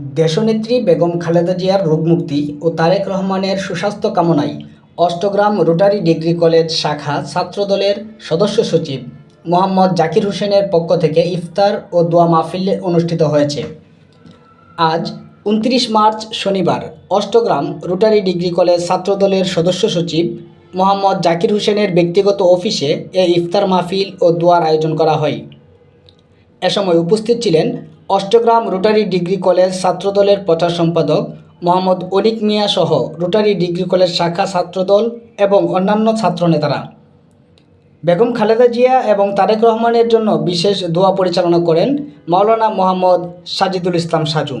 দেশনেত্রী বেগম খালেদা জিয়ার রোগমুক্তি ও তারেক রহমানের সুস্বাস্থ্য কামনায় অষ্টগ্রাম রোটারি ডিগ্রি কলেজ শাখা ছাত্রদলের সদস্য সচিব মোহাম্মদ জাকির হোসেনের পক্ষ থেকে ইফতার ও দোয়া মাহফিল অনুষ্ঠিত হয়েছে। আজ উনত্রিশ মার্চ শনিবার অষ্টগ্রাম রোটারি ডিগ্রি কলেজ ছাত্রদলের সদস্য সচিব মোহাম্মদ জাকির হোসেনের ব্যক্তিগত অফিসে এ ইফতার মাহফিল ও দোয়ার আয়োজন করা হয়। এ সময় উপস্থিত ছিলেন অষ্টগ্রাম রোটারি ডিগ্রি কলেজ ছাত্রদলের প্রচার সম্পাদক মোহাম্মদ অনিক মিয়া সহ রোটারি ডিগ্রি কলেজ শাখা ছাত্রদল এবং অন্যান্য ছাত্রনেতারা বেগম খালেদা জিয়া এবং তারেক রহমানের জন্য বিশেষ দোয়া পরিচালনা করেন মাওলানা মোহাম্মদ সাজিদুল ইসলাম সাজু